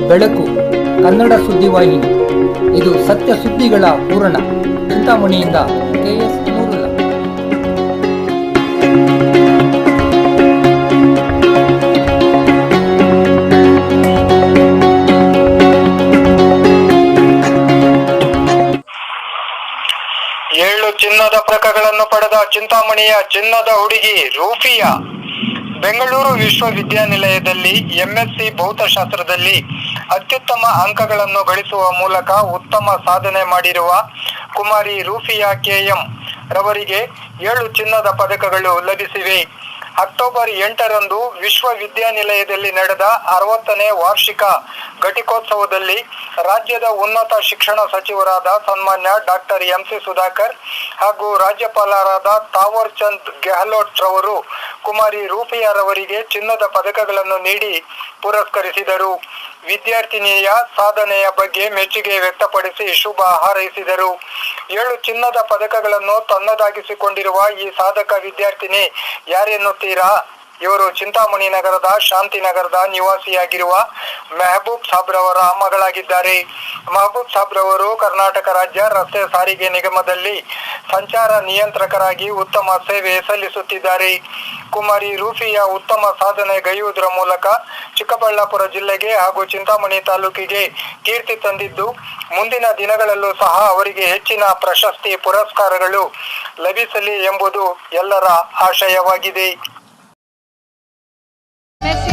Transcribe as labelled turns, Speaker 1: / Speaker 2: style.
Speaker 1: ಬೆಳಕು ಕನ್ನಡ ಸುದ್ದಿವಾಹಿನಿ ಇದು ಸತ್ಯ ಸುದ್ದಿಗಳ ಪೂರಣ ಚಿಂತಾಮಣಿಯಿಂದ ಕೆಎಸ್
Speaker 2: ಏಳು ಚಿನ್ನದ ಪ್ರಕಗಳನ್ನು ಪಡೆದ ಚಿಂತಾಮಣಿಯ ಚಿನ್ನದ ಹುಡುಗಿ ರೂಫಿಯಾ ಬೆಂಗಳೂರು ವಿಶ್ವವಿದ್ಯಾನಿಲಯದಲ್ಲಿ ಎಂಎಸ್ಸಿ ಭೌತಶಾಸ್ತ್ರದಲ್ಲಿ ಅತ್ಯುತ್ತಮ ಅಂಕಗಳನ್ನು ಗಳಿಸುವ ಮೂಲಕ ಉತ್ತಮ ಸಾಧನೆ ಮಾಡಿರುವ ಕುಮಾರಿ ರೂಫಿಯಾ ಕೆಎಂ ರವರಿಗೆ ಏಳು ಚಿನ್ನದ ಪದಕಗಳು ಲಭಿಸಿವೆ. ಅಕ್ಟೋಬರ್ ಎಂಟರಂದು ವಿಶ್ವವಿದ್ಯಾನಿಲಯದಲ್ಲಿ ನಡೆದ ಅರವತ್ತನೇ ವಾರ್ಷಿಕ ಘಟಿಕೋತ್ಸವದಲ್ಲಿ ರಾಜ್ಯದ ಉನ್ನತ ಶಿಕ್ಷಣ ಸಚಿವರಾದ ಸನ್ಮಾನ್ಯ ಡಾಕ್ಟರ್ ಎಂ ಸಿ ಸುಧಾಕರ್ ಹಾಗೂ ರಾಜ್ಯಪಾಲರಾದ ತಾವರ್ ಚಂದ್ ಗೆಹ್ಲೋಟ್ ರವರು, ಕುಮಾರಿ ರೂಪಿಯಾರವರಿಗೆ ಚಿನ್ನದ ಪದಕಗಳನ್ನು ನೀಡಿ ಪುರಸ್ಕರಿಸಿದರು. ವಿದ್ಯಾರ್ಥಿನಿಯ ಸಾಧನೆಯ ಬಗ್ಗೆ ಮೆಚ್ಚುಗೆ ವ್ಯಕ್ತಪಡಿಸಿ ಶುಭ ಹಾರೈಸಿದರು. ಏಳು ಚಿನ್ನದ ಪದಕಗಳನ್ನು ತನ್ನದಾಗಿಸಿಕೊಂಡಿರುವ ಈ ಸಾಧಕ ವಿದ್ಯಾರ್ಥಿನಿ ಯಾರೆನ್ನುತ್ತೀರಾ? ಇವರು ಚಿಂತಾಮಣಿ ನಗರದ ಶಾಂತಿನಗರದ ನಿವಾಸಿಯಾಗಿರುವ ಮೆಹಬೂಬ್ ಸಾಬ್ರವರ ಮಗಳಾಗಿದ್ದಾರೆ. ಮಹಬೂಬ್ ಸಾಬ್ರವರು ಕರ್ನಾಟಕ ರಾಜ್ಯ ರಸ್ತೆ ಸಾರಿಗೆ ನಿಗಮದಲ್ಲಿ ಸಂಚಾರ ನಿಯಂತ್ರಕರಾಗಿ ಉತ್ತಮ ಸೇವೆ ಸಲ್ಲಿಸುತ್ತಿದ್ದಾರೆ. ಕುಮಾರಿ ರೂಫಿಯ ಉತ್ತಮ ಸಾಧನೆ ಗೈಯುವುದರ ಮೂಲಕ ಚಿಕ್ಕಬಳ್ಳಾಪುರ ಜಿಲ್ಲೆಗೆ ಹಾಗೂ ಚಿಂತಾಮಣಿ ತಾಲೂಕಿಗೆ ಕೀರ್ತಿ ತಂದಿದ್ದು, ಮುಂದಿನ ದಿನಗಳಲ್ಲೂ ಸಹ ಅವರಿಗೆ ಹೆಚ್ಚಿನ ಪ್ರಶಸ್ತಿ ಪುರಸ್ಕಾರಗಳು ಲಭಿಸಲಿ ಎಂಬುದು ಎಲ್ಲರ ಆಶಯವಾಗಿದೆ.
Speaker 3: Messi.